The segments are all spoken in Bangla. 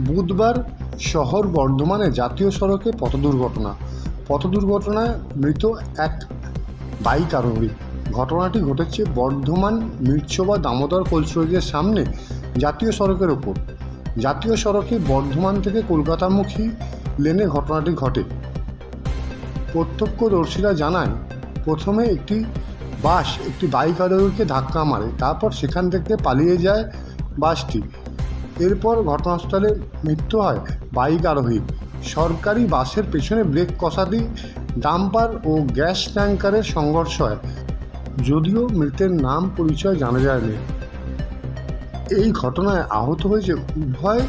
বুধবার শহর বর্ধমানে জাতীয় সড়কে পথ দুর্ঘটনা পথ দুর্ঘটনায় মৃত এক বাইক আরোহী। ঘটনাটি ঘটেছে বর্ধমান মির্চবা দামোদর কোলস্টোরেজের সামনে জাতীয় সড়কের ওপর। জাতীয় সড়কে বর্ধমান থেকে কলকাতামুখী লেনে ঘটনাটি ঘটে। প্রত্যক্ষদর্শীরা জানায়, প্রথমে একটি বাস একটি বাইক আরোহীকে ধাক্কা মারে, তারপর সেখান থেকে পালিয়ে যায় বাসটি। এরপর ঘটনাস্থলে মৃত্যু হয় বাইক আরোহী। সরকারি বাসের পেছনে ব্রেক কষাতেই ডাম্পার ও গ্যাস ট্যাঙ্কারের সংঘর্ষ হয়। যদিও মৃতের নাম পরিচয় জানা যায়নি। এই ঘটনায় আহত হয়েছে উভয়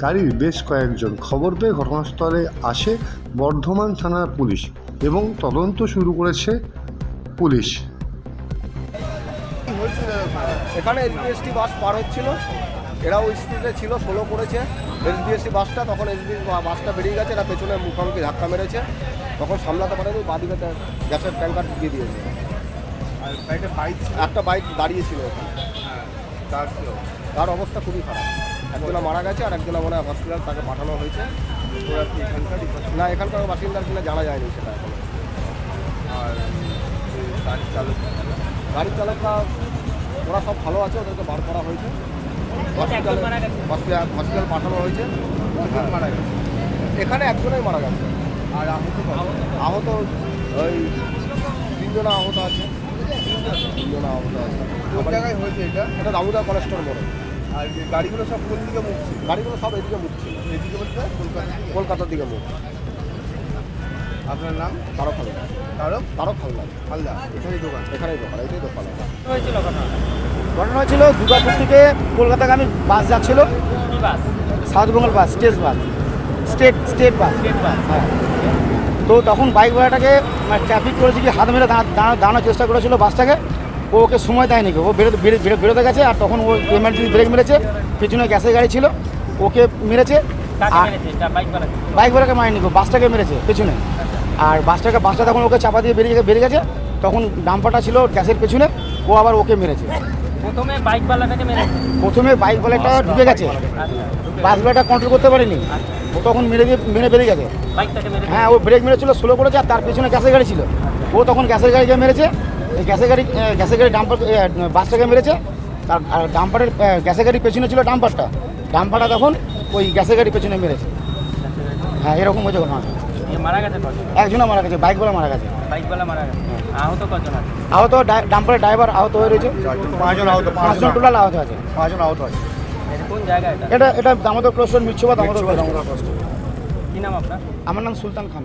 গাড়ির বেশ কয়েকজন। খবর পেয়ে ঘটনাস্থলে আসে বর্ধমান থানার পুলিশ এবং তদন্ত শুরু করেছে পুলিশ। এখানে এসবিএসটি বাস পার হচ্ছিল। এরা ওই স্পিডে ছিল স্লো করেছে। এসবিএসটি বাসটা তখন এসবি বাসটা বেরিয়ে গেছে এরা পেছনে মুখোমুখি ধাক্কা মেরেছে। তখন সামলাতে পারেনি বাদিকে গ্যাসের ট্যাঙ্কার দিয়ে দিয়েছে। একটা বাইক দাঁড়িয়েছিল হ্যাঁ তার অবস্থা? খুবই খারাপ। একজনা মারা গেছে আর একজনা মনে হয় হসপিটাল তাকে পাঠানো হয়েছে? না এখানকার বাসিন্দার কিনা জানা যায়নি সেটা এখন। আর যে গাড়ি চালক? গাড়ির চালকরা ওরা সব ভালো আছে ওদেরকে বার করা হয়েছে। হসপিটালে হসপিটাল হসপিটাল পাঠানো হয়েছে। মারা গেছে এখানে একজনই মারা গেছে। আর আহত? আহত ওই তিনজন আহত আছে। তিনজন আহত আছে। কোন জায়গায় হয়েছে এটা? এটা দামোদর কলেস্টোর মোড়ে। আর যে গাড়িগুলো সব কোন দিকে মুখ গাড়িগুলো সব এদিকে মুখ ছিল। এদিকে বলতে কলকাতা। কলকাতার দিকে মুখ। আপনার নাম? তারক হালদার। তারক? তারক হালদার। হালদার। এখানেই দোকান? এখানেই দোকান এটাই দোকান। ঘটনা হয়েছিল দুর্গাপুর থেকে কলকাতাগামী বাস যাচ্ছিল। South Bengal bus state bus. State state bus. হ্যাঁ। তো তখন বাইকওয়ালাটাকে ট্রাফিক করেছে কি হাত মেরে দাঁড়া- দাঁড়া- দাঁড়ানোর চেষ্টা করেছিল বাসটাকে। ও ওকে সময় দেয়নি। ও বেরোতে বেরো- বেরো- বেরোতে গেছে আর তখন ও এমার্জেন্সি ব্রেক মেরেছে। পিছনে গ্যাসের গাড়ি ছিল। ওকে মেরেছে। বাইক ভাড়াকে মারেনি গো বাসটাকে মেরেছে পেছনে। আর বাসটাকে বাসটা তখন ওকে চাপা দিয়ে বেরিয়ে বেরিয়ে গেছে। তখন ডাম্পারটা ছিল গ্যাসের পেছনে। ও আবার ওকে মেরেছে। প্রথমে বাইকওয়ালাটাকে মেরেছে প্রথমে বাইক বলাটা ঢুকে গেছে। বাসগুলোটা কন্ট্রোল করতে পারেনি। ও তখন মেরে দিয়ে মেরে বেরিয়ে গেছে। বাইকটাকে হ্যাঁ ও ব্রেক মেরেছিল স্লো করেছে আর তার পেছনে গ্যাসের গাড়ি ছিল। ও তখন গ্যাসের গাড়িকে মেরেছে। এই গ্যাসের গাড়ি গ্যাসের গাড়ি ডাম্পার বাসটাকে মেরেছে। তার আর ডাম্পারের গ্যাসের গাড়ির পেছনে ছিল ডাম্পারটা ডাম্পারটা তখন ওই গ্যাসের গাড়ির পেছনে মেরেছে। হ্যাঁ এরকম হয়েছে ঘটনা। মারা গেছে কজন? মারা গেছে বাইক মারা গেছে। বাইকওয়ালা মারা গেছে? আহত কজন আছে? আহত ডাম্পারের ড্রাইভার আহত হয়ে রয়েছে। পাঁচজন আহত পাঁচজন টোটাল আহত আছে। পাঁচজন আহত আছে। এটা কোন জায়গা এটা? এটা এটা দামোদর ক্রস মিচ্ছবা দামোদর ক্রস কি নাম আপনার? আমার নাম সুলতান খান।